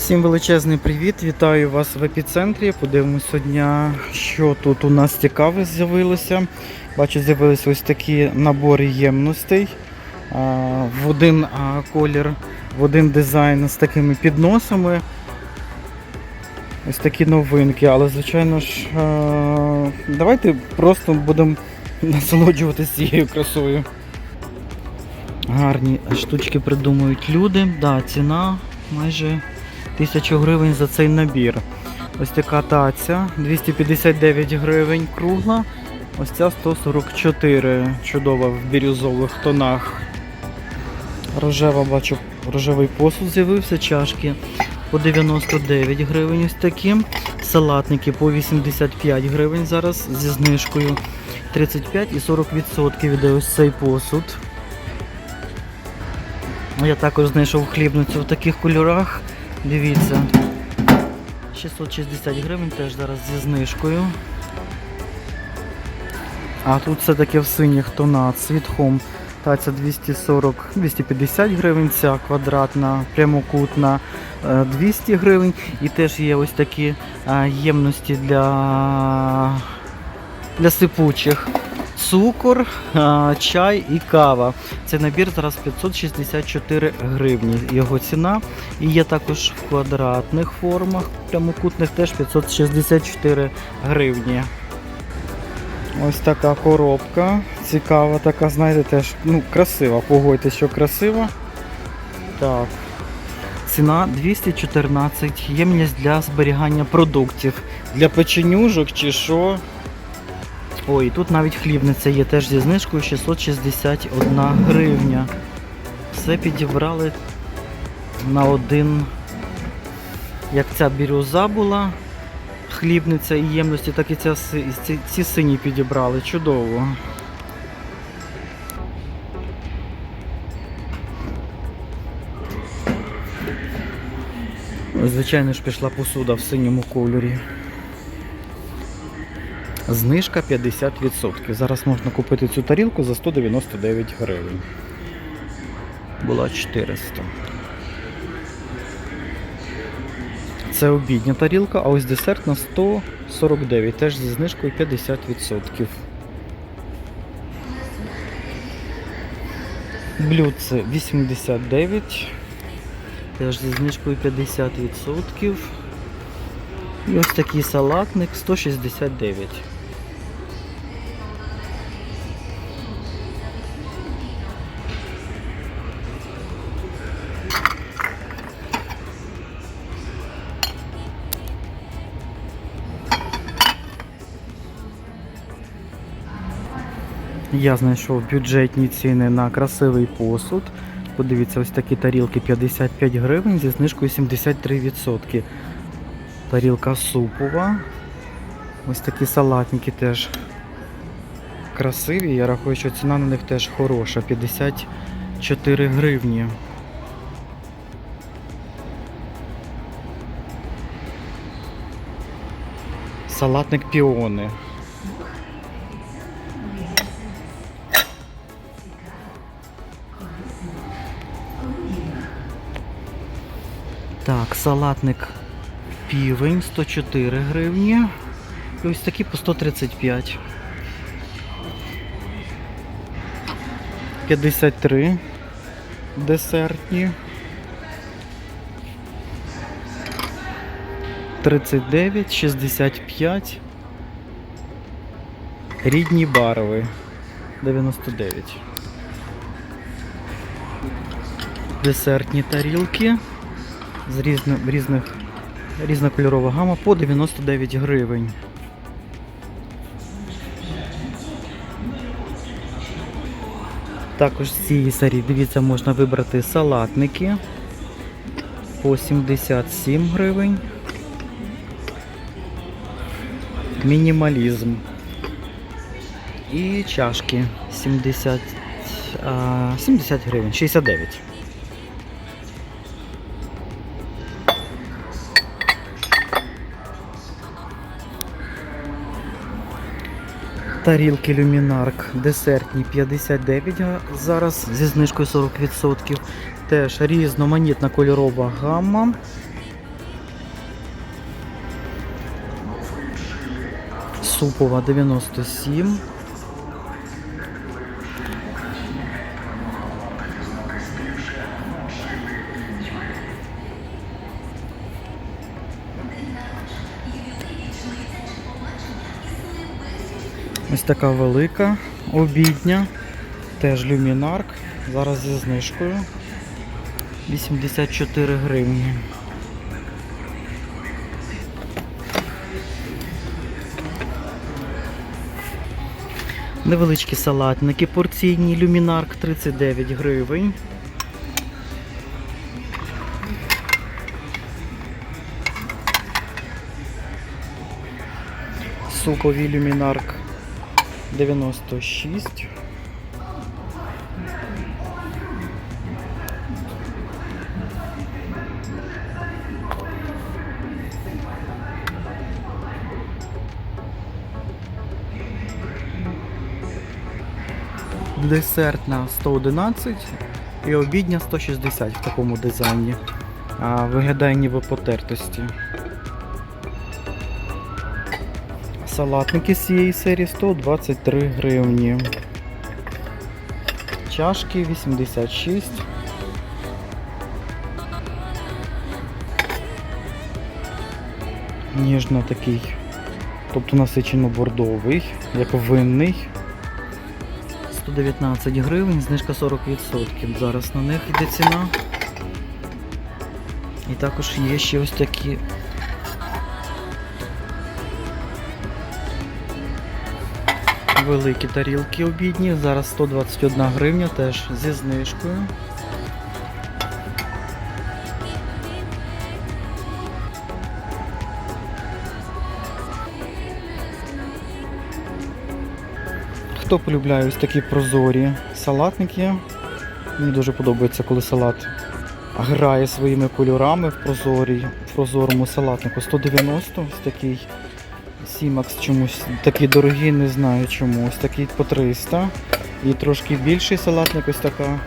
Всім величезний привіт! Вітаю вас в епіцентрі. Подивимось сьогодні, що тут у нас цікаве з'явилося. Бачу, з'явилися ось такі набори ємностей в один колір, в один дизайн з такими підносами. Ось такі новинки, але звичайно ж, давайте просто будемо насолоджуватися цією красою. Гарні штучки придумують люди. Да, ціна майже 1000 гривень за цей набір. Ось така таця 259 гривень кругла. Ось ця 144 чудова в бірюзових тонах. Рожева, бачу, рожевий посуд з'явився, чашки по 99 гривень ось такі. Салатники по 85 гривень зараз зі знижкою 35 і 40% іде ось цей посуд. Я також знайшов хлібницю в таких кольорах. Дивіться. 660 гривень теж зараз зі знижкою. А тут все таке в синіх тонах. Світ Home. Таця 240-250 гривень, ця квадратна, прямокутна е, 200 гривень. І теж є ось такі е, ємності для, для сипучих. Цукор, чай і кава. Цей набір зараз 564 гривні. Його ціна. І є також в квадратних формах, прямокутних теж 564 гривні. Ось така коробка. Цікава, така, знаєте, теж ну, красива. Погодьте, що красива. Так. Ціна 214. Ємність для зберігання продуктів. Для печенюжок чи що. Ой, і тут навіть хлібниця є теж зі знижкою 661 гривня. Все підібрали на один, як ця бірюза була, хлібниця і ємності, так і ця, ці, ці сині підібрали. Чудово. Звичайно ж пішла посуда в синьому кольорі. Знижка 50%. Зараз можна купити цю тарілку за 199 гривень. Була 400. Це обідня тарілка, а ось десерт на 149, теж зі знижкою 50%. Блюдце 89, теж зі знижкою 50%. І ось такий салатник 169. Я знайшов бюджетні ціни на красивий посуд. Подивіться, ось такі тарілки 55 гривень зі знижкою 73%. Тарілка супова. Ось такі салатники теж красиві. Я рахую, що ціна на них теж хороша. 54 гривні. Салатник піони. Салатник півень 104 гривні. І ось такі по 135. 53 десертні. 39, 65. Рідні барви 99. Десертні тарілки з різних, різних різнокольорова гама по 99 гривень. Також з цієї серії, дивіться, можна вибрати салатники по 77 гривень. Мінімалізм. І чашки 70, а, 70 гривень, 69. Тарілки люмінарк десертні 59 зараз зі знижкою 40%. Теж різноманітна кольорова гамма. Супова 97. Така велика обідня. Теж люмінарк. Зараз зі знижкою. 84 гривні. Невеличкі салатники порційні люмінарк 39 гривень. Супові люмінарк 96. Десертна 111 і обідня 160 в такому дизайні. Виглядає ніби потертості. Салатники з цієї серії 123 гривні. Чашки 86. Ніжно такий, тобто насичено бордовий, як винний. 119 гривень, знижка 40%. Зараз на них йде ціна. І також є ще ось такі великі тарілки обідні. Зараз 121 гривня теж зі знижкою. Хто полюбляє ось такі прозорі салатники? Мені дуже подобається, коли салат грає своїми кольорами в прозорій, в прозорому салатнику. 190 ось такий. Сімакс чомусь такий дорогий, не знаю чому. Ось такий по 300. І трошки більший салатник, ось така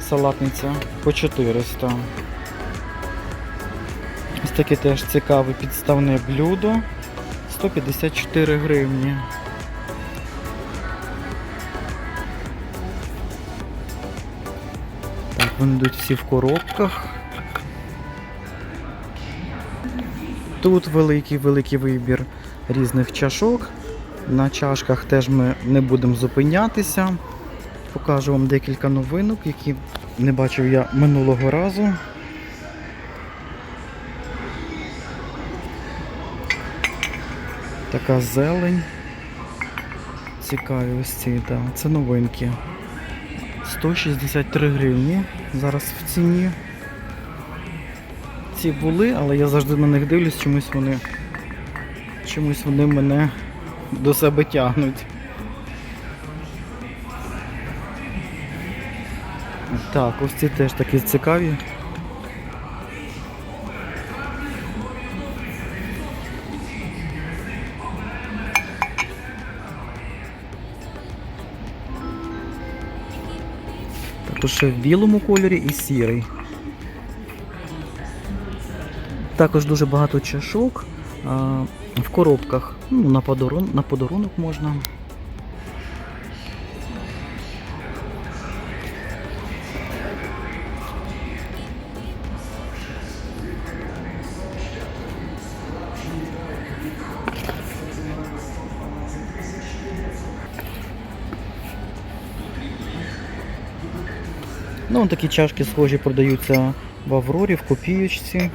салатниця по 400. Ось таке теж цікаве підставне блюдо. 154 гривні. Так, вони йдуть всі в коробках. Тут великий великий вибір різних чашок. На чашках теж ми не будемо зупинятися. Покажу вам декілька новинок, які не бачив я минулого разу. Така зелень. Цікаві ось ці, так. Це новинки. 163 гривні. Зараз в ціні. Ці були, але я завжди на них дивлюсь, чомусь вони чомусь вони мене до себе тягнуть. Так, ось ці теж такі цікаві. Також в білому кольорі і сірий. Також дуже багато чашок в коробках. Ну, на, подарун, на подарунок можна. Ну, такі чашки схожі продаються в Аврорі, в копієчці.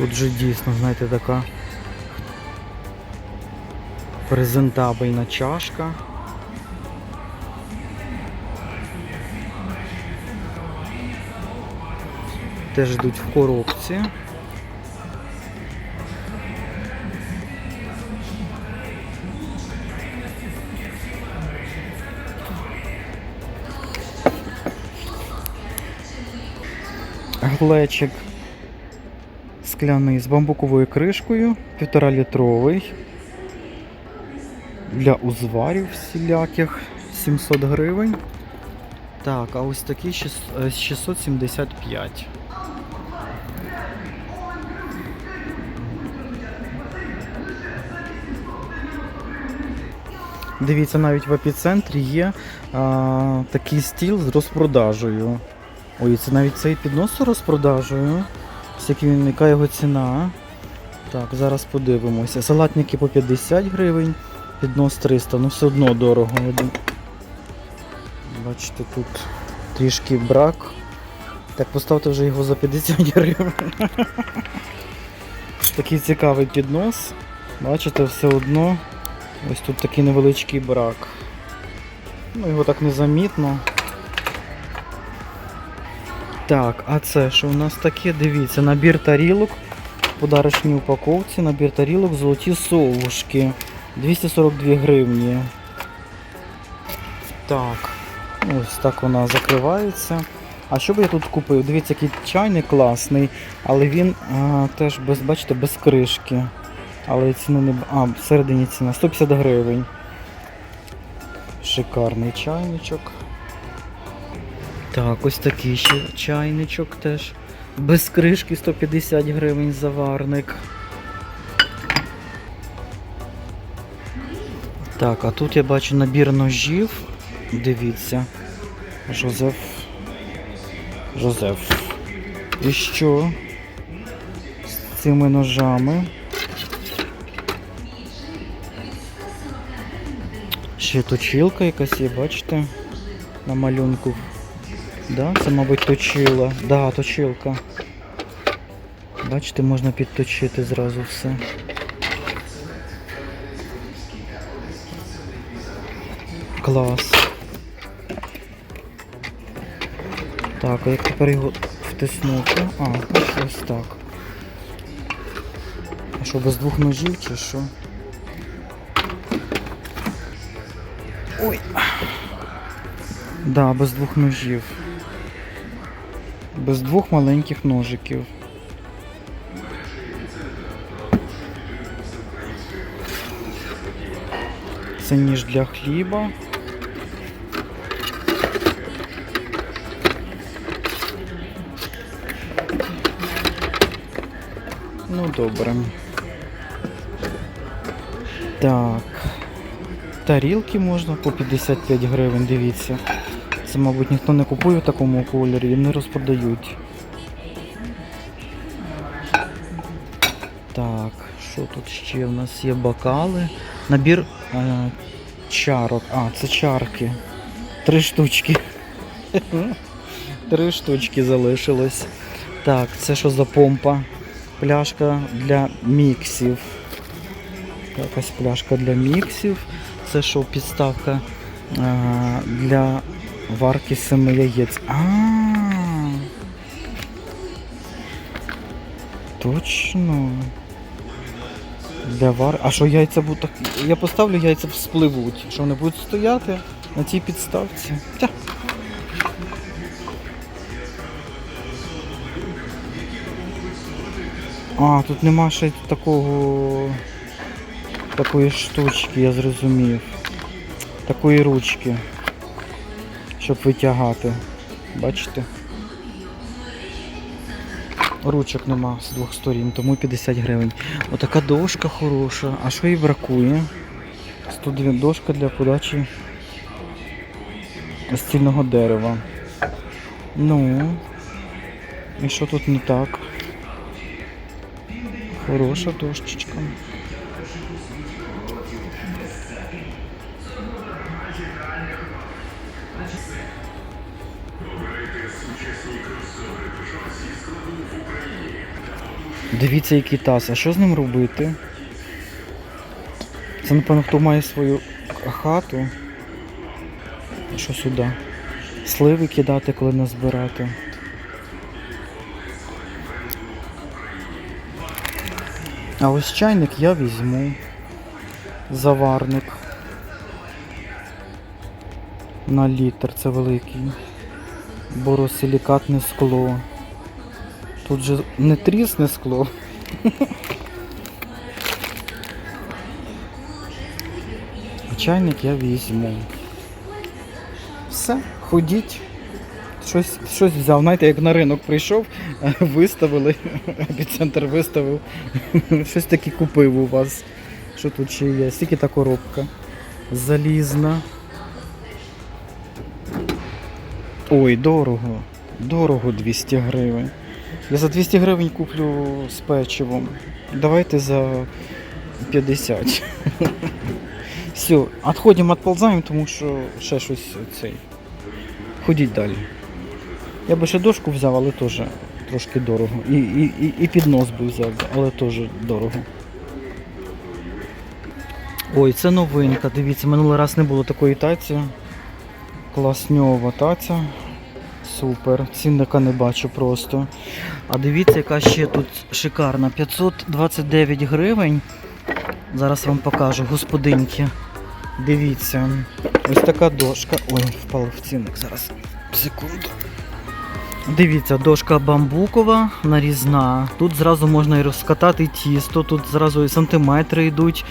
Тут же дійсно, знаєте, така презентабельна чашка. Теж йдуть в коробці. Глечик скляний з бамбуковою кришкою, півтора літровий. Для узварів всіляких 700 гривень. Так, а ось такі щас- е, 675. Дивіться, навіть в епіцентрі є а, такий стіл з розпродажею. Ой, це навіть цей піднос з розпродажею. Він, яка його ціна? Так, зараз подивимося. Салатники по 50 гривень, піднос 300, ну все одно дорого. Бачите, тут трішки брак. Так, поставте вже його за 50 гривень. Такий цікавий піднос. Бачите, все одно ось тут такий невеличкий брак. Ну, його так незамітно. Так, а це що у нас таке? Дивіться, набір тарілок подарочній упаковці, набір тарілок, золоті совушки. 242 гривні. Так, ось так вона закривається. А що би я тут купив? Дивіться, який чайник класний, але він а, теж без, бачите, без кришки. Але ціну не. б- А, всередині ціна 150 гривень. Шикарний чайничок. Так, ось такий ще чайничок теж. Без кришки 150 гривень заварник. Так, а тут я бачу набір ножів. Дивіться. Жозеф. Жозеф. І що? З цими ножами. Ще точилка якась є, бачите? На малюнку. Да, це, мабуть, точила. Да, точилка. Бачите, можна підточити зразу все. Клас. Так, а як тепер його втиснути? А, ось так. А що, без двох ножів чи що? Ой. Да, без двох ножів. Без двох маленьких ножиків. Це ніж для хліба. Ну, добре. Так. Тарілки можна по 55 гривень, дивіться. Це, мабуть, ніхто не купує в такому кольорі і не розпродають. Так, що тут ще в нас є бокали. Набір е, чарок. А, це чарки. Три штучки. Три штучки залишилось. Так, це що за помпа? Пляшка для міксів. Якась пляшка для міксів. Це що підставка а, для варки семи яєць. А. Точно. Для вар. А що яйця будуть так. Я поставлю, яйця вспливуть. Що вони будуть стояти на цій підставці. Тя. А, тут нема ще такого. Такої штучки, я зрозумів. Такої ручки. Щоб витягати. Бачите? Ручок нема з двох сторін, тому 50 гривень. Отака дошка хороша. А що їй бракує? 102 дошка для подачі стільного дерева. Ну. І що тут не так? Хороша дощечка. Дивіться, який таз. А що з ним робити? Це, напевно, хто має свою хату. Що сюди? Сливи кидати, коли назбирати. А ось чайник я візьму. Заварник. На літр, це великий. Боросилікатне скло. Тут же не трісне скло. Чайник я візьму. все, ходіть. Щось, щось взяв. Знаєте, як на ринок прийшов, виставили, епіцентр виставив. Щось таке купив у вас. Що тут ще є? Скільки та коробка? Залізна. Ой, дорого. Дорого 200 гривень. Я за 200 гривень куплю з печивом. Давайте за 50. Все, відходимо, відползаємо, тому що ще щось цей. Ходіть далі. Я би ще дошку взяв, але теж трошки дорого. І, і, і, і піднос би взяв, але теж дорого. Ой, це новинка. Дивіться, минулий раз не було такої таці. Класньова таця. Супер. Цінника не бачу просто. А дивіться, яка ще тут шикарна. 529 гривень. Зараз вам покажу, господинки. Дивіться. Ось така дошка. Ой, впав в цінник зараз. Секунду. Дивіться, дошка бамбукова, нарізна. Тут зразу можна і розкатати тісто, тут зразу і сантиметри йдуть,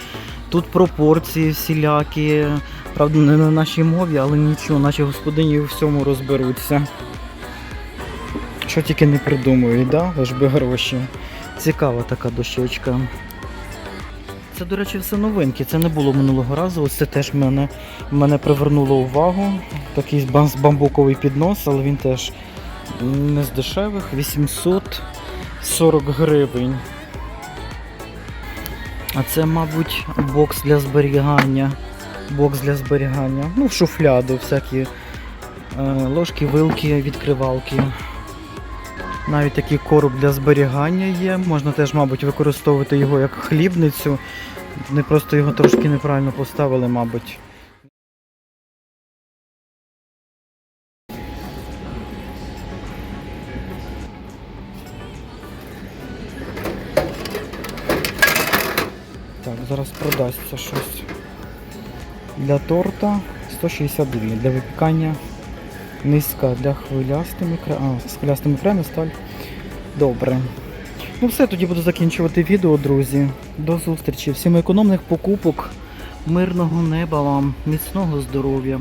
тут пропорції всілякі. Правда, не на нашій мові, але нічого, наші господині у всьому розберуться. Що тільки не придумують, да? Лиш би гроші. Цікава така дощечка. Це, до речі, все новинки. Це не було минулого разу. Ось це теж мене, мене привернуло увагу. Такий бамбуковий піднос, але він теж не з дешевих. 840 гривень. А це, мабуть, бокс для зберігання. Бокс для зберігання. Ну, в шуфляду всякі е, ложки, вилки, відкривалки. Навіть такий короб для зберігання є. Можна теж, мабуть, використовувати його як хлібницю. Вони просто його трошки неправильно поставили, мабуть. Зараз продасться щось. Для торта 162, для випікання низька для хвилястими а, з хвилястими краями сталь. Добре. Ну все, тоді буду закінчувати відео, друзі. До зустрічі. Всім економних покупок, мирного неба вам, міцного здоров'я.